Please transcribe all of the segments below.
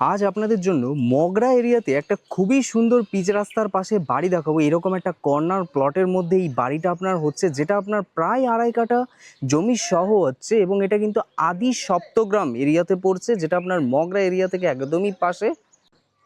আজ আপনাদের জন্য মগরা এরিয়াতে একটা খুবই সুন্দর পিচ রাস্তার পাশে বাড়ি দেখাবো। এরকম একটা কর্নার প্লটের মধ্যে এই বাড়িটা আপনার হচ্ছে, যেটা আপনার প্রায় আড়াই কাটা জমি সহ হচ্ছে এবং এটা কিন্তু আদি সপ্তগ্রাম এরিয়াতে পড়ছে, যেটা আপনার মগরা এরিয়া থেকে একদমই পাশে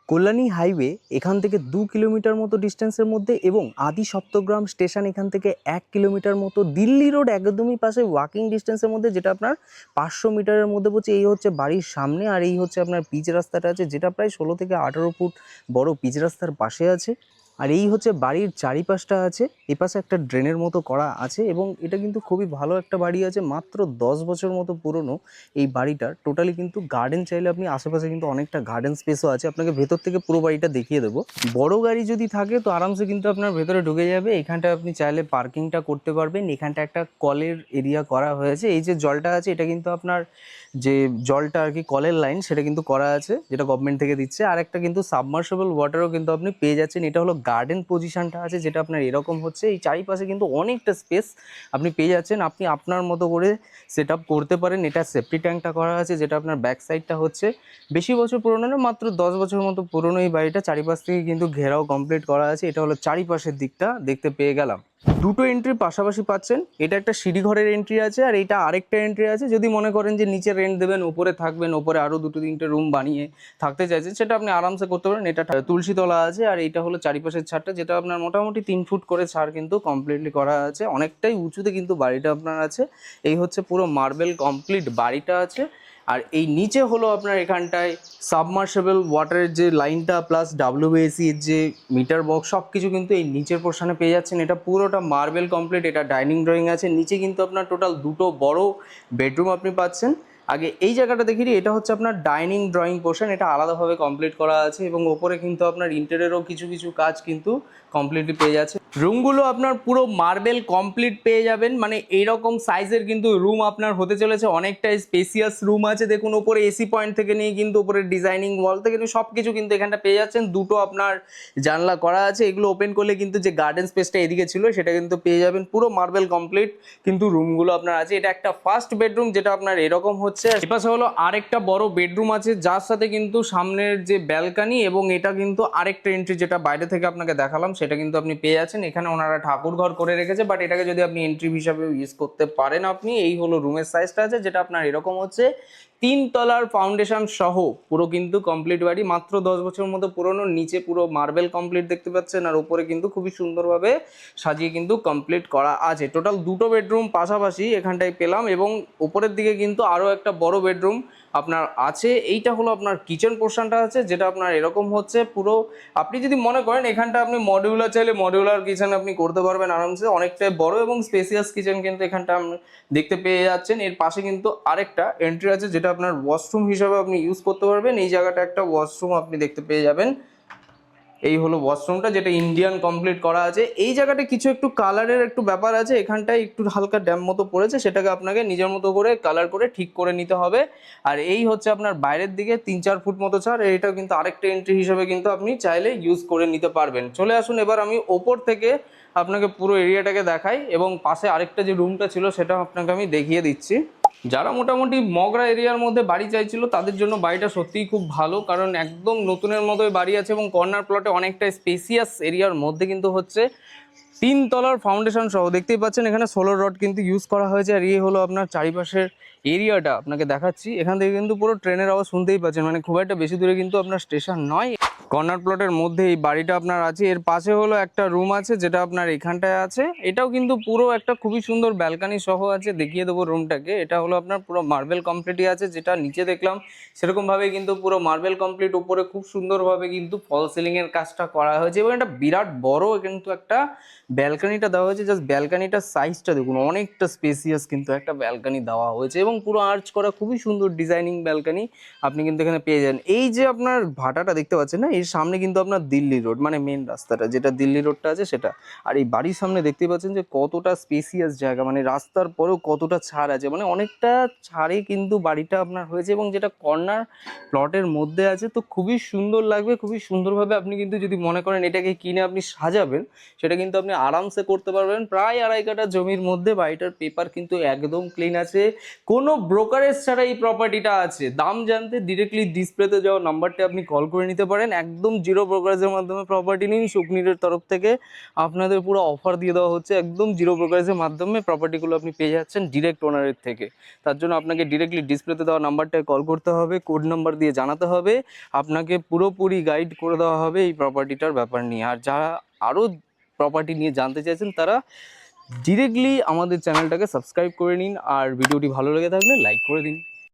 কল্যাণী হাইওয়ে এখান থেকে দু কিলোমিটার মতো ডিস্টেন্সের মধ্যে এবং আদি সপ্তগ্রাম স্টেশন এখান থেকে এক কিলোমিটার মতো দিল্লি রোড একদমই পাশে ওয়াকিং ডিস্টেন্সের মধ্যে, যেটা আপনার পাঁচশো মিটারের মধ্যে পড়ছে এই হচ্ছে বাড়ির সামনে আর এই হচ্ছে আপনার পিচ রাস্তাটা আছে, যেটা প্রায় ষোলো থেকে আঠেরো ফুট বড় পিচ রাস্তার পাশে আছে। আর এই হচ্ছে বাড়ির চারিপাশটা আছে, এপাশে একটা ড্রেনের মতো করা আছে এবং এটা কিন্তু খুবই ভালো একটা বাড়ি আছে, মাত্র দশ বছর মতো পুরনো এই বাড়িটার। টোটালি কিন্তু গার্ডেন চাইলে আপনি আশেপাশে কিন্তু অনেকটা গার্ডেন স্পেসও আছে। আপনাকে ভেতর থেকে পুরো বাড়িটা দেখিয়ে দেবো। বড় গাড়ি যদি থাকে তো আরামসে কিন্তু আপনার ভেতরে ঢুকে যাবে। এখানটা আপনি চাইলে পার্কিংটা করতে পারবেন। এখানটা একটা কলের এরিয়া করা হয়েছে। এই যে জলটা আছে, এটা কিন্তু আপনার যে জলটা আর কি কলের লাইন সেটা কিন্তু করা আছে, যেটা গভর্নমেন্ট থেকে দিচ্ছে। আর একটা কিন্তু সাবমার্সেবল ওয়াটারও কিন্তু আপনি পেয়ে যাচ্ছেন। এটা হলো গার্ডেন পজিশনটা আছে যেটা আপনার এরকম হচ্ছে। এই চারিপাশে কিন্তু অনেকটা স্পেস আপনি পেয়ে যাচ্ছেন। আপনি আপনার মতো করে সেট করতে পারেন। এটা সেফটি ট্যাঙ্কটা করা আছে যেটা আপনার ব্যাক সাইডটা হচ্ছে। বেশি বছর পুরনো না, মাত্র দশ বছর মতো পুরনো এই বাড়িটা। চারিপাশ থেকে কিন্তু ঘেরাও কমপ্লিট করা আছে। এটা হলো চারিপাশের দিকটা। দেখতে পেয়ে গেলাম। দুটো এন্ট্রি পাশাপাশি পাচ্ছেন। এটা একটা সিঁড়ি ঘরের এন্ট্রি আছে আর এটা আরেকটা এন্ট্রি আছে। যদি মনে করেন যে নিচে রেন্ট দেবেন ওপরে থাকবেন, ওপরে আরও দুটো তিনটে রুম বানিয়ে থাকতে চাইছেন, সেটা আপনি আরামসে করতে পারেন। এটা তুলসীতলা আছে আর এটা হলো চারিপাশের ছাদটা, যেটা আপনার মোটামুটি তিন ফুট করে ছাড় কিন্তু কমপ্লিটলি করা আছে। অনেকটাই উঁচুতে কিন্তু বাড়িটা আপনার আছে। এই হচ্ছে পুরো মার্বেল কমপ্লিট বাড়িটা আছে। আর এই নিচে হলো আপনার এখানটায় সাবমার্সেবল ওয়াটারের যে লাইনটা প্লাস ডাব্লিউবিএসির যে মিটার বক্স সব কিছু কিন্তু এই নিচের পোর্শনে পেয়ে যাচ্ছেন। এটা পুরোটা মার্বেল কমপ্লিট এটা ডাইনিং ড্রয়িং আছে। নিচে কিন্তু আপনার টোটাল দুটো বড় বেডরুম আপনি পাচ্ছেন। আগে এই জায়গাটা দেখি এটা হচ্ছে আপনার ডাইনিং ড্রয়িং পোর্শন এটা আলাদাভাবে কমপ্লিট করা আছে এবং ওপরে কিন্তু আপনার ইন্টেরিয়রও কিছু কিছু কাজ কিন্তু কমপ্লিটলি পেয়ে যাচ্ছে। রুমগুলো আপনার পুরো মার্বেল কমপ্লিট পেয়ে যাবেন মানে এইরকম সাইজের কিন্তু রুম আপনার হতে চলেছে অনেকটাই স্পেসিয়াস রুম আছে, দেখুন ওপরে এসি পয়েন্ট থেকে নিয়ে কিন্তু ওপরে ডিজাইনিং ওয়াল থেকে নিয়ে সব কিছু কিন্তু এখানটা পেয়ে যাচ্ছেন, দুটো আপনার জানলা করা আছে, এগুলো ওপেন করলে কিন্তু যে গার্ডেন স্পেসটা এদিকে ছিল, সেটা কিন্তু পেয়ে যাবেন, পুরো মার্বেল কমপ্লিট কিন্তু রুমগুলো আপনার আছে। এটা একটা ফার্স্ট বেডরুম যেটা আপনার এরকম হচ্ছে এপাশে হলো আরেকটা বড় বেডরুম আছে, যার সাথে কিন্তু সামনের যে ব্যালকানি এবং এটা কিন্তু আরেকটা এন্ট্রি যেটা বাইরে থেকে আপনাকে দেখালাম, সেটা কিন্তু আপনি পেয়ে আছেন এখানে ওনারা ঠাকুর ঘর করে রেখেছে বাট এটাকে যদি আপনি এন্ট্রি হিসাবে ইউজ করতে পারেন আপনি, এই হলো রুমের সাইজটা আছে, যেটা আপনার এরকম হচ্ছে তিন তলার ফাউন্ডেশন সহ পুরো কিন্তু কমপ্লিট বাড়ি। মাত্র দশ বছর মতো পুরনো, নিচে পুরো মার্বেল কমপ্লিট দেখতে পাচ্ছেন আর উপরে কিন্তু খুবই সুন্দরভাবে সাজিয়ে কিন্তু কমপ্লিট করা আছে। টোটাল দুটো বেডরুম পাশাপাশি এখানটায় পেলাম এবং উপরের দিকে কিন্তু আরও একটা বড় বেডরুম আপনার আছে। এইটা হলো আপনার কিচেন পোর্শনটা আছে, যেটা আপনার এরকম হচ্ছে পুরো। আপনি যদি মনে করেন এখানটা আপনি মডিউলার চাইলে মডিউলার কিচেন আপনি করতে পারবেন আরামসে। অনেকটাই বড় এবং স্পেসিয়াস কিচেন কিন্তু এখানটা দেখতে পেয়ে যাচ্ছেন। এর পাশে কিন্তু আরেকটা এন্ট্রি আছে, যেটা আপনার ওয়াশরুম হিসাবে আপনি ইউজ করতে পারবেন। এই জায়গাটা একটা ওয়াশরুম আপনি দেখতে পেয়ে যাবেন। এই হলো ওয়াশরুমটা যেটা ইন্ডিয়ান কমপ্লিট করা আছে। এই জায়গাটা কিছু একটু কালারের একটু ব্যাপার আছে। এখানটায় একটু হালকা ড্যাম মতো পড়েছে। সেটাকে আপনাকে নিজের মতো করে কালার করে ঠিক করে নিতে হবে। আর এই হচ্ছে আপনার বাইরের দিকে তিন চার ফুট মতো ছাড়। এটাও কিন্তু আরেকটা এন্ট্রি হিসেবে কিন্তু আপনি চাইলে ইউজ করে নিতে পারবেন। চলে আসুন এবার আমি ওপর থেকে আপনাকে পুরো এরিয়াটাকে দেখাই। এবং পাশে আরেকটা যে রুমটা ছিল, সেটা আপনাকে আমি দেখিয়ে দিচ্ছি। যারা মোটামুটি মগরা এরিয়ার মধ্যে বাড়ি চাইছিল, তাদের জন্য বাড়িটা সত্যিই খুব ভালো, কারণ একদম নতুনের মতোই বাড়ি আছে এবং কর্নার প্লটে অনেকটা স্পেসিয়াস এরিয়ার মধ্যে কিন্তু হচ্ছে তিন তলার ফাউন্ডেশন সহ, দেখতেই পাচ্ছেন এখানে সোলার রড কিন্তু ইউজ করা হয়েছে। আর এই হলো আপনার চারিপাশের এরিয়াটা আপনাকে দেখাচ্ছি। এখান থেকে কিন্তু পুরো ট্রেনের আওয়াজ শুনতেই পাচ্ছেন। মানে খুব একটা বেশি দূরে কিন্তু আপনার স্টেশন নয়। কর্নার প্লটের মধ্যে এই বাড়িটা আপনার আছে। এর পাশে হলো একটা রুম আছে, যেটা আপনার এখানটায় আছে। এটাও কিন্তু পুরো একটা খুবই সুন্দর ব্যালকানি সহ আছে। দেখিয়ে দেবো রুমটাকে এটা হলো আপনার পুরো মার্বেল কমপ্লিটই আছে, যেটা নিচে দেখলাম। সেরকমভাবে কিন্তু পুরো মার্বেল কমপ্লিট উপরে খুব সুন্দরভাবে কিন্তু ফল সিলিংয়ের কাজটা করা হয়েছে। এবং এটা বিরাট বড় কিন্তু একটা ব্যালকানিটা দেওয়া হয়েছে জাস্ট ব্যালকানিটার সাইজটা দেখুন, অনেকটা স্পেসিয়াস কিন্তু একটা ব্যালকানি দেওয়া হয়েছে এবং পুরো আর্চ করা খুবই সুন্দর ডিজাইনিং ব্যালকানি আপনি কিন্তু এখানে পেয়ে যান। এই যে আপনার ভাটাটা দেখতে পাচ্ছেন না, এর সামনে কিন্তু আপনার দিল্লি রোড মানে মেন রাস্তাটা, যেটা দিল্লি রোডটা আছে সেটা। আর এই বাড়ির সামনে দেখতে পাচ্ছেন যে কতটা স্পেসিয়াস জায়গা মানে রাস্তার পরেও কতটা ছাড় আছে মানে অনেকটা ছাড়ে কিন্তু বাড়িটা আপনার হয়েছে এবং যেটা কর্নার প্লটের মধ্যে আছে, তো খুবই সুন্দর লাগবে, খুবই সুন্দরভাবে আপনি কিন্তু যদি মনে করেন এটাকে কিনে আপনি সাজাবেন, সেটা কিন্তু আপনি আরামসে করতে পারবেন। প্রায় আড়াই কাঠা জমির মধ্যে বাড়িটার পেপার কিন্তু একদম ক্লিন আছে। কোনো ব্রোকারেজ ছাড়া এই প্রপার্টিটা আছে। দাম জানতে ডিরেক্টলি ডিসপ্লেতে যাওয়া নাম্বারটা আপনি কল করে নিতে পারেন। একদম জিরো ব্রোকারেজের মাধ্যমে প্রপার্টি নিন। শুকনিরের তরফ থেকে আপনাদের পুরো অফার দিয়ে দেওয়া হচ্ছে। একদম জিরো ব্রোকারেজের মাধ্যমে প্রপার্টিগুলো আপনি পেয়ে যাচ্ছেন ডিরেক্ট ওনারের থেকে। তার জন্য আপনাকে ডিরেক্টলি ডিসপ্লেতে দেওয়া নাম্বারটায় কল করতে হবে কোড নাম্বার দিয়ে জানাতে হবে। আপনাকে পুরোপুরি গাইড করে দেওয়া হবে এই প্রপার্টিটার ব্যাপার নিয়ে। আর যারা আরও প্রপার্টি নিয়ে জানতে চাইছেন, তারা ডিরেক্টলি আমাদের চ্যানেলটাকে সাবস্ক্রাইব করে নিন। আর ভিডিওটি ভালো লেগে থাকলে লাইক করে দিন।